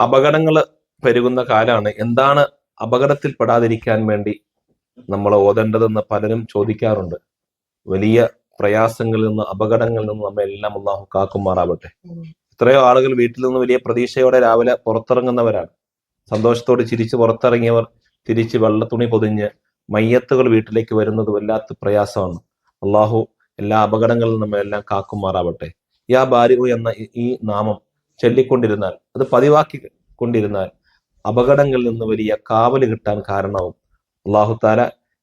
അപകടങ്ങൾ പെരുകുന്ന കാലാണ് എന്താണ് അപകടത്തിൽ പെടാതിരിക്കാൻ വേണ്ടി നമ്മൾ ഓതേണ്ടതെന്ന് പലരും ചോദിക്കാറുണ്ട്. വലിയ പ്രയാസങ്ങളിൽ നിന്ന് അപകടങ്ങളിൽ നിന്ന് നമ്മെ എല്ലാം അള്ളാഹു കാക്കുമാറാവട്ടെ. എത്രയോ ആളുകൾ വീട്ടിൽ നിന്ന് വലിയ പ്രതീക്ഷയോടെ രാവിലെ പുറത്തിറങ്ങുന്നവരാണ്. സന്തോഷത്തോടെ ചിരിച്ച് പുറത്തിറങ്ങിയവർ തിരിച്ച് വെള്ളത്തുണി പൊതിഞ്ഞ് മയ്യത്തുകൾ വീട്ടിലേക്ക് വരുന്നത് വല്ലാത്ത പ്രയാസമാണ്. അള്ളാഹു എല്ലാ അപകടങ്ങളിൽ നിന്നും എല്ലാം കാക്കുമാറാവട്ടെ. യാ ബാരിഉ എന്ന ഈ നാമം ചൊല്ലിക്കൊണ്ടിരുന്നാൽ അത് പതിവാക്കി കൊണ്ടിരുന്നാൽ അപകടങ്ങളിൽ നിന്ന് വലിയ കാവൽ കിട്ടാൻ കാരണവും അള്ളാഹു താല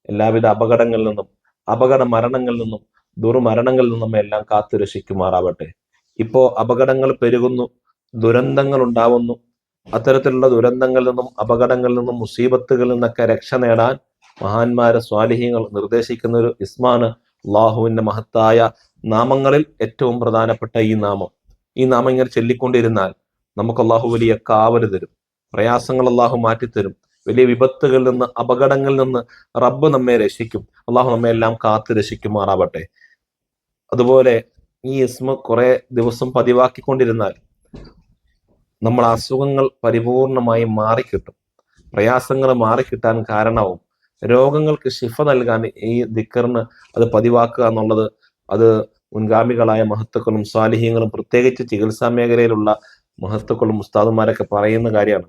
എല്ലാവിധ അപകടങ്ങളിൽ നിന്നും അപകട മരണങ്ങളിൽ നിന്നും ദുർമരണങ്ങളിൽ നിന്നും എല്ലാം കാത്തു രക്ഷിക്കുമാറാവട്ടെ. ഇപ്പോ അപകടങ്ങൾ പെരുകുന്നു ദുരന്തങ്ങൾ ഉണ്ടാവുന്നു. അത്തരത്തിലുള്ള ദുരന്തങ്ങളിൽ നിന്നും അപകടങ്ങളിൽ നിന്നും മുസീബത്തുകളിൽ നിന്നൊക്കെ രക്ഷ നേടാൻ മഹാന്മാരെ സ്വാലിഹ്യങ്ങൾ നിർദ്ദേശിക്കുന്ന ഒരു ഇസ്മാണ് അള്ളാഹുവിന്റെ മഹത്തായ നാമങ്ങളിൽ ഏറ്റവും പ്രധാനപ്പെട്ട ഈ നാമം. ഈ നാമം ഇങ്ങനെ ചൊല്ലിക്കൊണ്ടിരുന്നാൽ നമുക്ക് അള്ളാഹു വലിയ കാവൽ തരും. പ്രയാസങ്ങൾ അള്ളാഹു മാറ്റിത്തരും വലിയ വിപത്തുകളിൽ നിന്ന് അപകടങ്ങളിൽ നിന്ന് റബ്ബ് നമ്മെ രക്ഷിക്കും. അള്ളാഹു നമ്മെ എല്ലാം കാത്തു രക്ഷിക്കുമാറാവട്ടെ. അതുപോലെ ഈ ഇസ്മ കുറെ ദിവസം പതിവാക്കിക്കൊണ്ടിരുന്നാൽ നമ്മൾ അസുഖങ്ങൾ പരിപൂർണമായി മാറിക്കിട്ടും. പ്രയാസങ്ങൾ മാറിക്കിട്ടാൻ കാരണവും രോഗങ്ങൾക്ക് ശിഫ നൽകാൻ ഈ ദിക്കറിന് അത് പതിവാക്കുക എന്നുള്ളത് അത് മുൻഗാമികളായ മഹത്തുക്കളും സ്വാലിഹ്യങ്ങളും പ്രത്യേകിച്ച് ചികിത്സാ മേഖലയിലുള്ള മഹത്തുക്കളും ഉസ്താദുമാരൊക്കെ പറയുന്ന കാര്യമാണ്.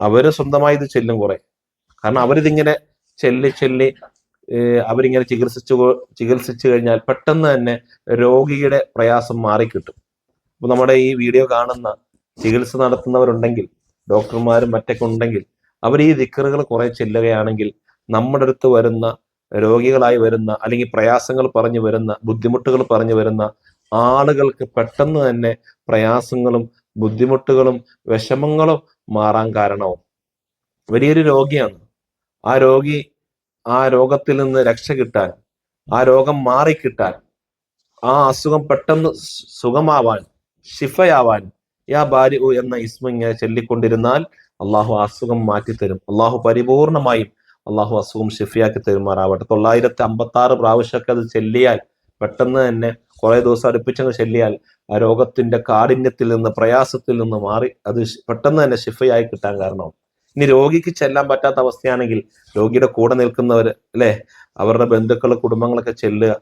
അവർ സ്വന്തമായി ഇത് ചെല്ലും കുറെ. കാരണം അവരിതിങ്ങനെ ചെല്ലി ചെല്ലി അവരിങ്ങനെ ചികിത്സിച്ചു ചികിത്സിച്ചു കഴിഞ്ഞാൽ പെട്ടെന്ന് തന്നെ രോഗിയുടെ പ്രയാസം മാറിക്കിട്ടും. അപ്പൊ നമ്മുടെ ഈ വീഡിയോ കാണുന്ന ചികിത്സ നടത്തുന്നവരുണ്ടെങ്കിൽ ഡോക്ടർമാരും മറ്റൊക്കെ ഉണ്ടെങ്കിൽ അവർ ഈ ദിക്കറുകൾ കുറെ ചെല്ലുകയാണെങ്കിൽ നമ്മുടെ അടുത്ത് വരുന്ന രോഗികളായി വരുന്ന അല്ലെങ്കിൽ പ്രയാസങ്ങൾ പറഞ്ഞു വരുന്ന ബുദ്ധിമുട്ടുകൾ പറഞ്ഞു വരുന്ന ആളുകൾക്ക് പെട്ടെന്ന് തന്നെ പ്രയാസങ്ങളും ബുദ്ധിമുട്ടുകളും വിഷമങ്ങളും മാറാൻ കാരണവും. വലിയൊരു രോഗിയാണ്. ആ രോഗി ആ രോഗത്തിൽ നിന്ന് രക്ഷ കിട്ടാൻ ആ രോഗം മാറിക്കിട്ടാൻ ആ അസുഖം പെട്ടെന്ന് സുഖമാവാൻ ഷിഫയാവാൻ യാ ബാരി എന്ന ഇസ്മ ഇങ്ങനെ ചൊല്ലിക്കൊണ്ടിരുന്നാൽ അള്ളാഹു അസുഖം മാറ്റിത്തരും. അള്ളാഹു പരിപൂർണമായും അള്ളാഹു അസുഖം ഷിഫിയാക്കി തെരുമാറാവട്ടെ. തൊള്ളായിരത്തി അമ്പത്തി ആറ് പ്രാവശ്യമൊക്കെ അത് ചെല്ലിയാൽ പെട്ടെന്ന് തന്നെ കുറെ ദിവസം അടുപ്പിച്ചങ്ങ് ചെല്ലിയാൽ ആ രോഗത്തിന്റെ കാഠിന്യത്തിൽ നിന്ന് പ്രയാസത്തിൽ നിന്ന് മാറി അത് പെട്ടെന്ന് തന്നെ ഷിഫയായി കിട്ടാൻ കാരണം ഇനി രോഗിക്ക് ചെല്ലാൻ പറ്റാത്ത അവസ്ഥയാണെങ്കിൽ രോഗിയുടെ കൂടെ നിൽക്കുന്നവർ അല്ലെ? അവരുടെ ബന്ധുക്കൾ കുടുംബങ്ങളൊക്കെ ചെല്ലുക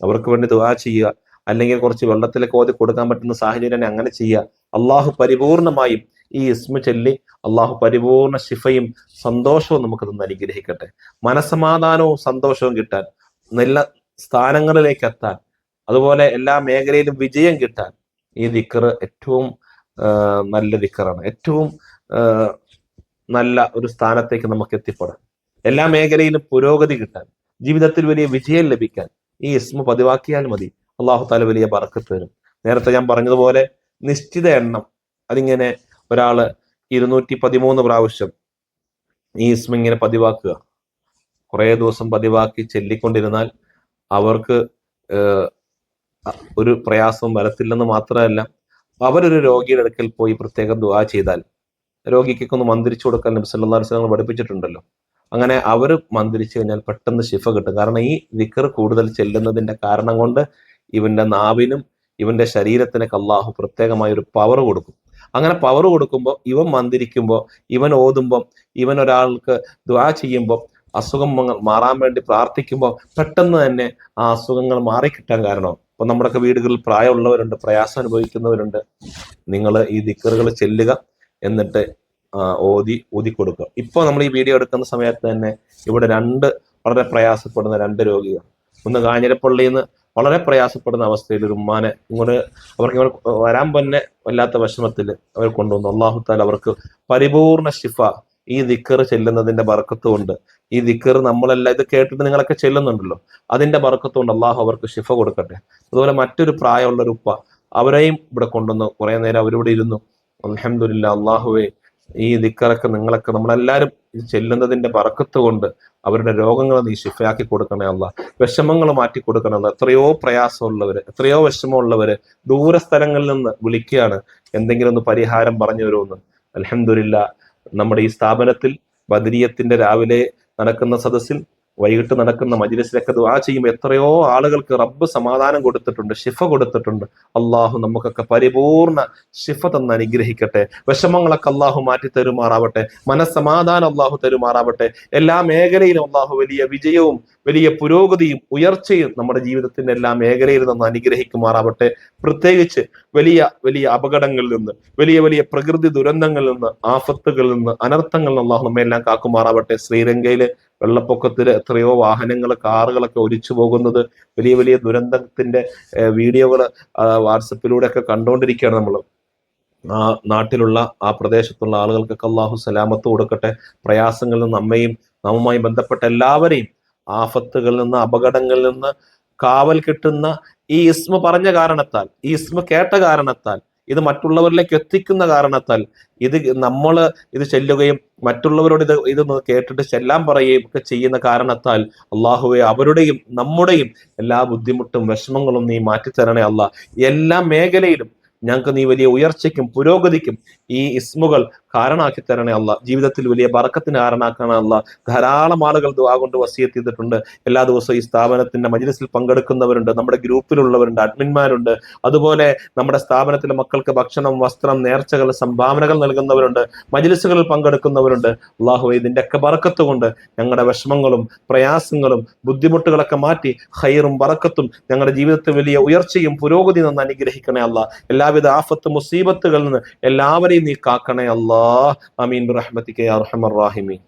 അവർക്ക് വേണ്ടി ദുവാ ചെയ്യുക അല്ലെങ്കിൽ കുറച്ച് വെള്ളത്തിലേക്ക് ഓതി കൊടുക്കാൻ പറ്റുന്ന സാഹചര്യം അങ്ങനെ ചെയ്യുക. അള്ളാഹു പരിപൂർണമായും ഈ ഇസ്മു ചൊല്ലി അള്ളാഹു പരിപൂർണ ശിഫയും സന്തോഷവും നമുക്ക് തന്ന് അനുഗ്രഹിക്കട്ടെ. മനസമാധാനവും സന്തോഷവും കിട്ടാൻ നല്ല സ്ഥാനങ്ങളിലേക്ക് എത്താൻ അതുപോലെ എല്ലാ മേഖലയിലും വിജയം കിട്ടാൻ ഈ ദിക്കർ ഏറ്റവും നല്ല ദിക്കറാണ് ഏറ്റവും നല്ല ഒരു സ്ഥാനത്തേക്ക് നമുക്ക് എത്തിപ്പെടാൻ എല്ലാ മേഖലയിലും പുരോഗതി കിട്ടാൻ ജീവിതത്തിൽ വലിയ വിജയം ലഭിക്കാൻ ഈ ഇസ്മ പതിവാക്കിയാൽ മതി. അള്ളാഹു താല വലിയ പറക്കത്ത് തരും. നേരത്തെ ഞാൻ പറഞ്ഞതുപോലെ നിശ്ചിത എണ്ണം അതിങ്ങനെ ഒരാൾ ഇരുന്നൂറ്റി പതിമൂന്ന് പ്രാവശ്യം ഈ ഇസ്മ പതിവാക്കുക. കുറേ ദിവസം പതിവാക്കി ചെല്ലിക്കൊണ്ടിരുന്നാൽ അവർക്ക് ഒരു പ്രയാസവും വരത്തില്ലെന്ന് മാത്രമല്ല അവരൊരു രോഗിയുടെ അടുക്കൽ പോയി പ്രത്യേകം ദുവാ ചെയ്താൽ രോഗിക്കൊക്കെ ഒന്ന് മന്ത്രിച്ചു കൊടുക്കാൻ നബി സല്ലല്ലാഹു അലൈഹി വസല്ലം പഠിപ്പിച്ചിട്ടുണ്ടല്ലോ. അങ്ങനെ അവർ മന്ത്രിച്ചു കഴിഞ്ഞാൽ പെട്ടെന്ന് ശിഫ കിട്ടും. കാരണം ഈ വിക്കർ കൂടുതൽ ചെല്ലുന്നതിന്റെ കാരണം കൊണ്ട് ഇവന്റെ നാവിനും ഇവന്റെ ശരീരത്തിനൊക്കെ അള്ളാഹു പ്രത്യേകമായ ഒരു പവർ കൊടുക്കും. അങ്ങനെ പവർ കൊടുക്കുമ്പോൾ ഇവൻ മന്ദിരിക്കുമ്പോൾ ഇവൻ ഓതുമ്പോൾ ഇവൻ ഒരാൾക്ക് ദ്വാ ചെയ്യുമ്പോൾ അസുഖങ്ങൾ മാറാൻ വേണ്ടി പ്രാർത്ഥിക്കുമ്പോൾ പെട്ടെന്ന് തന്നെ ആ അസുഖങ്ങൾ മാറിക്കിട്ടാൻ കാരണം. ഇപ്പൊ നമ്മുടെയൊക്കെ വീടുകളിൽ പ്രായമുള്ളവരുണ്ട് പ്രയാസം അനുഭവിക്കുന്നവരുണ്ട്. നിങ്ങൾ ഈ ദിക്കറുകൾ ചെല്ലുക എന്നിട്ട് ഓതി ഊതി കൊടുക്കുക. ഇപ്പോൾ നമ്മൾ ഈ വീഡിയോ എടുക്കുന്ന സമയത്ത് തന്നെ ഇവിടെ രണ്ട് വളരെ പ്രയാസപ്പെടുന്ന രണ്ട് രോഗികൾ. ഒന്ന് കാഞ്ഞിരപ്പള്ളിയിൽ നിന്ന് വളരെ പ്രയാസപ്പെടുന്ന അവസ്ഥയിൽ ഒരു ഉമ്മാനെ ഇങ്ങോട്ട് അവർക്ക് ഇങ്ങനെ വരാൻ തന്നെ വല്ലാത്ത വിഷമത്തിൽ അവർ കൊണ്ടുവന്നു. അള്ളാഹു താല അവർക്ക് പരിപൂർണ ശിഫ ഈ ദിക്കർ ചെല്ലുന്നതിന്റെ ബർക്കത്തുകൊണ്ട് ഈ ദിക്കർ നമ്മളെല്ലാം ഇത് കേട്ടിട്ട് നിങ്ങളൊക്കെ ചെല്ലുന്നുണ്ടല്ലോ. അതിന്റെ ബർക്കത്തുകൊണ്ട് അള്ളാഹു അവർക്ക് ശിഫ കൊടുക്കട്ടെ. അതുപോലെ മറ്റൊരു പ്രായമുള്ള ഒരു ഉപ്പ അവരെയും ഇവിടെ കൊണ്ടുവന്ന് കുറെ നേരം അവരിവിടെ ഇരുന്നു. അലഹമില്ല അള്ളാഹുവേ ഈ ദിക്കറൊക്കെ നിങ്ങളൊക്കെ നമ്മളെല്ലാവരും ചെല്ലുന്നതിന്റെ പറക്കത്ത് കൊണ്ട് അവരുടെ രോഗങ്ങൾ നീ ശിഫയാക്കി കൊടുക്കണേ അല്ല. വിഷമങ്ങൾ മാറ്റി കൊടുക്കണേ എത്രയോ പ്രയാസമുള്ളവര് എത്രയോ വിഷമമുള്ളവര് ദൂര സ്ഥലങ്ങളിൽ നിന്ന് വിളിക്കുകയാണ്. എന്തെങ്കിലും ഒന്ന് പരിഹാരം പറഞ്ഞു തരുമെന്ന്. അലഹമില്ല നമ്മുടെ ഈ സ്ഥാപനത്തിൽ ബദരീയത്തിന്റെ രാവിലെ നടക്കുന്ന സദസ്സിൽ വൈകിട്ട് നടക്കുന്ന മജിലിസിലൊക്കെ ദുആ ചെയ്യുമ്പോൾ എത്രയോ ആളുകൾക്ക് റബ്ബ് സമാധാനം കൊടുത്തിട്ടുണ്ട് ഷിഫ കൊടുത്തിട്ടുണ്ട്. അള്ളാഹു നമുക്കൊക്കെ പരിപൂർണ ഷിഫ തന്ന് അനുഗ്രഹിക്കട്ടെ. വിഷമങ്ങളൊക്കെ അള്ളാഹു മാറ്റി തരുമാറാവട്ടെ. മനസ്സമാധാനം അള്ളാഹു തരുമാറാവട്ടെ. എല്ലാ മേഖലയിലും അള്ളാഹു വലിയ വിജയവും വലിയ പുരോഗതിയും ഉയർച്ചയും നമ്മുടെ ജീവിതത്തിന്റെ എല്ലാ മേഖലയിലും നിന്ന് അനുഗ്രഹിക്കുമാറാവട്ടെ. പ്രത്യേകിച്ച് വലിയ വലിയ അപകടങ്ങളിൽ നിന്ന് വലിയ വലിയ പ്രകൃതി ദുരന്തങ്ങളിൽ നിന്ന് ആഫത്തുകളിൽ നിന്ന് അനർത്ഥങ്ങളിൽ നിന്ന് അള്ളാഹു നമ്മെ എല്ലാം കാക്കുമാറാവട്ടെ. ശ്രീലങ്കയിൽ വെള്ളപ്പൊക്കത്തിൽ എത്രയോ വാഹനങ്ങൾ കാറുകളൊക്കെ ഒലിച്ചു പോകുന്നത് വലിയ വലിയ ദുരന്തത്തിന്റെ വീഡിയോകൾ വാട്സപ്പിലൂടെ ഒക്കെ കണ്ടുകൊണ്ടിരിക്കുകയാണ് നമ്മൾ ആ നാട്ടിലുള്ള ആ പ്രദേശത്തുള്ള ആളുകൾക്കൊക്കെ അള്ളാഹു സലാമത്ത് കൊടുക്കട്ടെ. പ്രയാസങ്ങളിൽ നിന്ന് അമ്മയും നമ്മുമായി ബന്ധപ്പെട്ട എല്ലാവരെയും ആഫത്തുകളിൽ നിന്ന് അപകടങ്ങളിൽ നിന്ന് കാവൽ കിട്ടുന്ന ഈ ഇസ്മ പറഞ്ഞ കാരണത്താൽ ഈ ഇസ്മ കേട്ട കാരണത്താൽ ഇത് മറ്റുള്ളവരിലേക്ക് എത്തിക്കുന്ന കാരണത്താൽ ഇത് നമ്മൾ ഇത് ചെല്ലുകയും മറ്റുള്ളവരോട് ഇത് ഇത് കേട്ടിട്ട് ചെല്ലാൻ പറയുകയും ഒക്കെ ചെയ്യുന്ന കാരണത്താൽ അള്ളാഹുവെ അവരുടെയും നമ്മുടെയും എല്ലാ ബുദ്ധിമുട്ടും വിഷമങ്ങളും നീ മാറ്റിത്തരണേ അല്ല എല്ലാ മേഖലയിലും ഞങ്ങൾക്ക് നീ വലിയ ഉയർച്ചയ്ക്കും പുരോഗതിക്കും ഈ ഇസ്മുകൾ കാരണാക്കി തരണേ അല്ല ജീവിതത്തിൽ വലിയ ബറക്കത്തിന് കാരണമാക്കണേ അല്ല ധാരാളം ആളുകൾ ദുവാ കൊണ്ട് വസിയത്ത് ചെയ്തിട്ടുണ്ട്. എല്ലാ ദിവസവും ഈ സ്ഥാപനത്തിന്റെ മജ്ലിസിൽ പങ്കെടുക്കുന്നവരുണ്ട്. നമ്മുടെ ഗ്രൂപ്പിലുള്ളവരുണ്ട് അഡ്മിന്മാരുണ്ട് അതുപോലെ നമ്മുടെ സ്ഥാപനത്തിലെ മക്കൾക്ക് ഭക്ഷണം വസ്ത്രം നേർച്ചകൾ സംഭാവനകൾ നൽകുന്നവരുണ്ട്. മജ്ലിസുകളിൽ പങ്കെടുക്കുന്നവരുണ്ട്. അള്ളാഹു ഇതിന്റെ ഒക്കെ ബറക്കത്ത് കൊണ്ട് ഞങ്ങളുടെ വിഷമങ്ങളും പ്രയാസങ്ങളും ബുദ്ധിമുട്ടുകളൊക്കെ മാറ്റി ഹൈറും ബറക്കത്തും ഞങ്ങളുടെ ജീവിതത്തിൽ വലിയ ഉയർച്ചയും പുരോഗതി നന്ന് അനുഗ്രഹിക്കണേ അല്ല എല്ലാവിധ ആഫത്ത് മുസീബത്തുകളിൽ നിന്ന് എല്ലാവരെയും നീ കാക്കണേ അല്ലാ അമീൻ റഹ്മത്തിക്ക് അർഹമർ റാഹിമീൻ